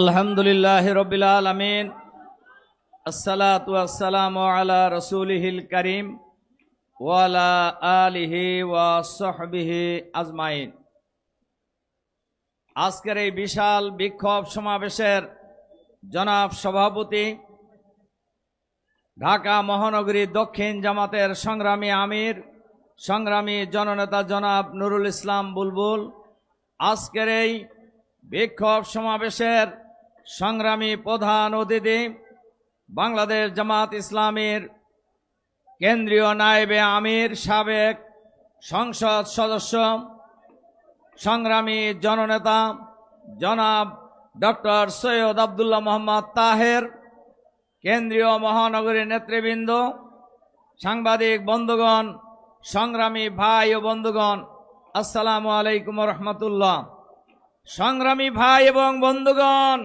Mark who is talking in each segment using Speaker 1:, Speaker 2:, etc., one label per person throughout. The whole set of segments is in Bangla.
Speaker 1: আলহামদুলিল্লাহ রবিল আলমিন আসসালাতাম আলা রসুলহিল করিম ওয়ালা আলিহি ওয়া সহবিহি আজমাইন। আজকের এই বিশাল বিক্ষোভ সমাবেশের জনাব সভাপতি ঢাকা মহানগরী দক্ষিণ জামাতের সংগ্রামী আমির, সংগ্রামী জননেতা জনাব নুরুল ইসলাম বুলবুল, আজকের এই বিক্ষোভ সমাবেশের সংগ্রামী প্রধান অতিথি বাংলাদেশ জামাত ইসলামীর কেন্দ্রীয় নায়েবে আমির সাবেক সংসদ সদস্য, সংগ্রামী জননেতা জনাব ডক্টর সৈয়দ আবদুল্লাহ মোহাম্মদ তাহের, কেন্দ্রীয় মহানগরীর নেতৃবৃন্দ, সাংবাদিক বন্ধুগণ, সংগ্রামী ভাই ও বন্ধুগণ, আসসালামু আলাইকুম রহমতুল্লাহ। সংগ্রামী ভাই এবং বন্ধুগণ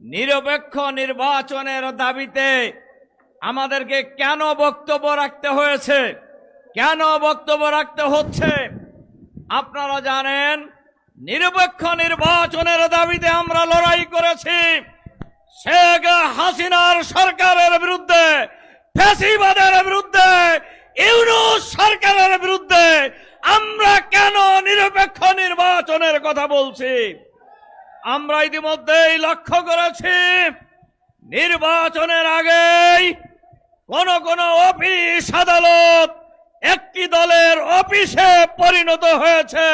Speaker 1: নিরপেক্ষ নির্বাচনের দাবিতে আমাদেরকে কেন বক্তব্য রাখতে হয়েছে? কেন বক্তব্য রাখতে হচ্ছে? আপনারা জানেন, নিরপেক্ষ নির্বাচনের দাবিতে আমরা লড়াই করেছি শেখ হাসিনার সরকারের বিরুদ্ধে ফেসিবাদের বিরুদ্ধে, ইউনুস সরকারের বিরুদ্ধে। আমরা কেন নিরপেক্ষ নির্বাচনের কথা বলছি? আমরা ইতিমধ্যেই লক্ষ্য করেছি, নির্বাচনের আগেই কোন কোন অফিস আদালত একটি দলের অফিসে পরিণত হয়েছে।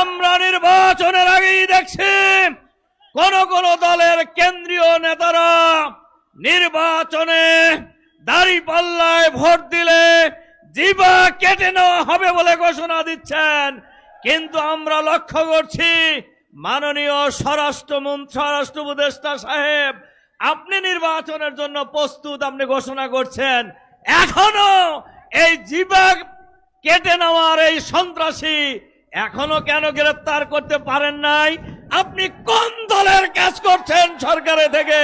Speaker 1: আমরা নির্বাচনের আগেই দেখছি, কোন কোন দলের কেন্দ্রীয় নেতারা নির্বাচনে দাড়ি পাল্লায় ভোট দিলে জিবা কেটে নেওয়া হবে বলে ঘোষণা দিচ্ছেন। কিন্তু আমরা লক্ষ্য করছি মাননীয় স্বরাষ্ট্রমন্ত্রী স্বরাষ্ট্র উপদেষ্টা সাহেব, আপনি নির্বাচনের জন্য প্রস্তুত, আপনি ঘোষণা করছেন। এখনও এই জিবা কেটে নেওয়ার এই সন্ত্রাসী এখনও কেন গ্রেফতার করতে পারেন নাই? আপনি কোন দলের কাজ করছেন সরকারে থেকে?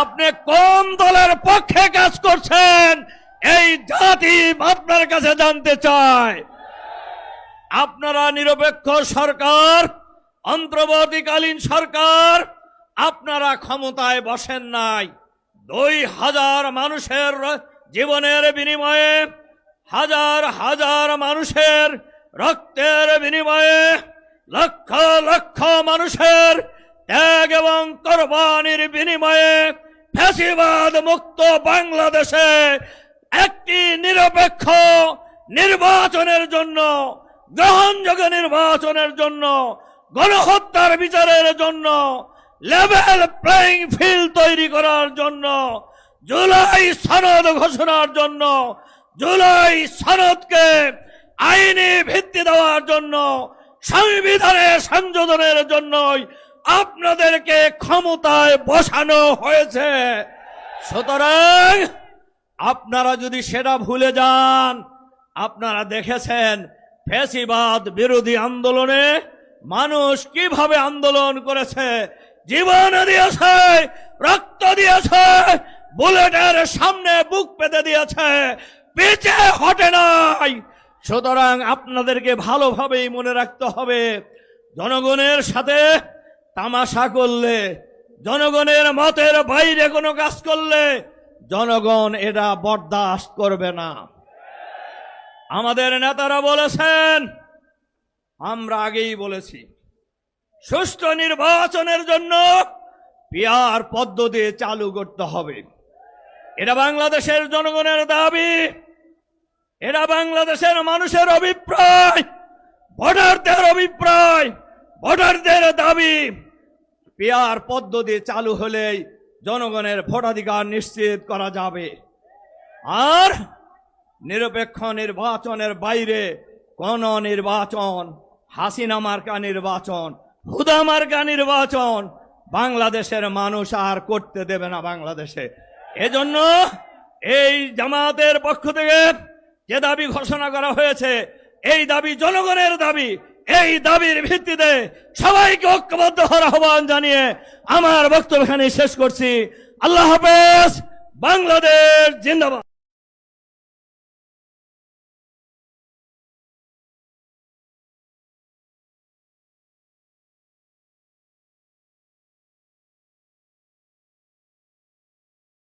Speaker 1: আপনি কোন দলের পক্ষে কাজ করছেন? এই জাতি আপনার কাছে জানতে চায়। আপনারা নিরপেক্ষ সরকার, অন্তর্বর্তীকালীন সরকার, আপনারা ক্ষমতায় বসেন নাই। দুই হাজার মানুষের জীবনের বিনিময়ে, হাজার হাজার মানুষের রক্তের বিনিময়ে, লক্ষ লক্ষ মানুষের ত্যাগ এবং কোরবানির বিনিময়ে ফ্যাসিবাদ মুক্ত বাংলাদেশে একটি নিরপেক্ষ নির্বাচনের জন্য গ্রহণযোগ্য নির্বাচনের জন্য, গণহত্যার বিচারের জন্য, লেভেল প্লেইং ফিল্ড তৈরি করার জন্য, জুলাই সনদ ঘোষণার জন্য, জুলাই সনদকে আইনি ভিত্তি দেওয়ার জন্য, সংবিধানে সংযোজনের জন্যই আপনাদেরকে ক্ষমতায় বসানো হয়েছে। সুতরাং আপনারা যদি সেটা ভুলে যান, আপনারা দেখেছেন ফেসিবাদ বিরোধী আন্দোলনে মানুষ কীভাবে আন্দোলন করেছে? জীবন দিয়েছে, রক্ত দিয়েছে, বুলেটের সামনে বুক পেতে দিয়েছে পিছে হটে নাই। সুতরাং আপনাদেরকে ভালোভাবেই মনে রাখতে হবে, জনগণের সাথে তামাশা করলে, জনগণের মতের বাইরে কোনো কাজ করলে, জনগণ এটা বরদাস্ত করবে না। আমাদের নেতারা বলেছেন, আমরা আগেই বলেছি, সুষ্ঠু নির্বাচনের জন্য পিয়ার পদ্ধতি চালু করতে হবে। এটা বাংলাদেশের জনগণের দাবি, এটা বাংলাদেশের মানুষের অভিপ্রায়, ভোটারদের অভিপ্রায়, ভোটারদের দাবি, পিয়ার পদ্ধতি চালু হলেই জনগণের ভোটাধিকার নিশ্চিত করা যাবে। আর নিরপেক্ষ নির্বাচনের বাইরে কোন নির্বাচন, হাসিনা মার্কা নির্বাচন, হুদা মার্কা নির্বাচন বাংলাদেশের মানুষ আর করতে দেবে না বাংলাদেশে। এজন্য এই জামাতের পক্ষ থেকে যে দাবি ঘোষণা করা হয়েছে, এই দাবি জনগণের দাবি, এই দাবির ভিত্তিতে সবাইকে ঐক্যবদ্ধ হওয়ার আহ্বান জানিয়ে আমার বক্তব্য শেষ করছি। আল্লাহ হাফেজ, বাংলাদেশ জিন্দাবাদ।